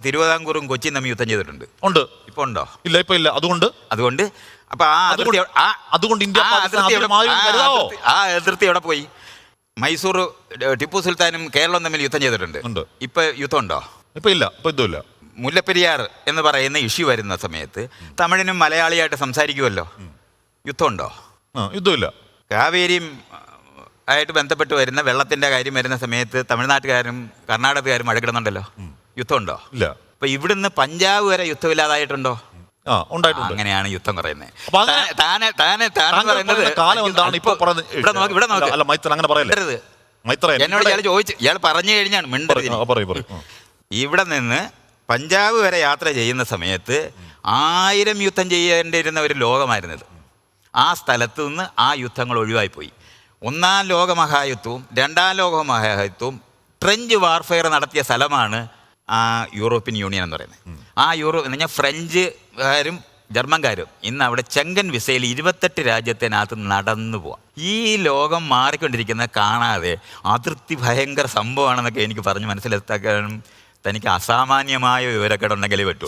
തിരുവിതാംകൂറും കൊച്ചി തമ്മിൽ യുദ്ധം ചെയ്തിട്ടുണ്ട്. ഉണ്ട്. ഇപ്പൊ ഉണ്ടോ? ഇല്ല ഇപ്പൊ ഇല്ല. അതുകൊണ്ട്? അതുകൊണ്ട്? അപ്പൊ ആ അതുകൊണ്ട്- ആ അതുകൊണ്ട് ഇന്ത്യ ആ അതിർത്തി എവിടെ- പോയി? മൈസൂർ ടിപ്പു സുൽത്താനും കേരളം തമ്മിൽ യുദ്ധം ചെയ്തിട്ടുണ്ട്. ഇപ്പൊ യുദ്ധം ഉണ്ടോ? ഇപ്പൊ ഇല്ല ഇപ്പൊ ഇതുമില്ല മുല്ലപ്പെരിയാർ എന്ന് പറയുന്ന ഇഷ്യൂ വരുന്ന സമയത്ത് തമിഴിനും മലയാളിയായിട്ട് സംസാരിക്കുമല്ലോ യുദ്ധം ഉണ്ടോ? യുദ്ധമില്ല കാവേരിയും ആയിട്ട് ബന്ധപ്പെട്ട് വരുന്ന വെള്ളത്തിന്റെ കാര്യം വരുന്ന സമയത്ത് തമിഴ്നാട്ടുകാരും കർണാടകക്കാരും മഴക്കിടുന്നുണ്ടല്ലോ യുദ്ധമുണ്ടോ? ഇല്ല. അപ്പൊ ഇവിടുന്ന് പഞ്ചാബ് വരെ യുദ്ധമില്ലാതായിട്ടുണ്ടോ? ആ ഉണ്ടായിട്ടുണ്ട്. അങ്ങനെയാണ് യുദ്ധം പറയുന്നത്. അപ്പൊ അങ്ങനെ- താനെ താനെ താൻ താങ്കൾ പറയുന്നത് പറയുന്ന കാലം എന്താണ് ഇപ്പൊ ഇവിടെ നോക്ക് ഇവിടെ നോക്ക്. അല്ല മൈത്ര അങ്ങനെ മൈത്ര. എന്നോട് ഇയാൾ ചോദിച്ചു ഇയാൾ പറഞ്ഞു കഴിഞ്ഞാണ് മിണ്ടരുത്. ഇവിടെ നിന്ന് പഞ്ചാബ് വരെ യാത്ര ചെയ്യുന്ന സമയത്ത് ആയിരം യുദ്ധം ചെയ്യേണ്ടിയിരുന്ന ഒരു ലോകമായിരുന്നത്. ആ സ്ഥലത്ത് നിന്ന് ആ യുദ്ധങ്ങൾ ഒഴിവായിപ്പോയി. ഒന്നാം ലോക ലോകമഹായുദ്ധവും രണ്ടാം ലോക ലോകമഹായുദ്ധവും ട്രെഞ്ച് വാർഫെയർ നടത്തിയ സ്ഥലമാണ് ആ യൂറോപ്യൻ യൂണിയൻ എന്ന് പറയുന്നത് ആ യൂറോ എന്ന് പറഞ്ഞാൽ ഫ്രഞ്ചുകാരും ജർമ്മൻകാരും ഇന്ന് അവിടെ ചെങ്കൻ വിസയിൽ ഇരുപത്തെട്ട് രാജ്യത്തിനകത്ത് നടന്നു പോവാം. ഈ ലോകം മാറിക്കൊണ്ടിരിക്കുന്ന കാണാതെ അതിർത്തി ഭയങ്കര സംഭവമാണെന്നൊക്കെ എനിക്ക് പറഞ്ഞ് മനസ്സിലാക്കാനും തനിക്ക് അസാമാന്യമായ വിവരക്കേടുണ്ടെങ്കിലേ പറ്റൂ.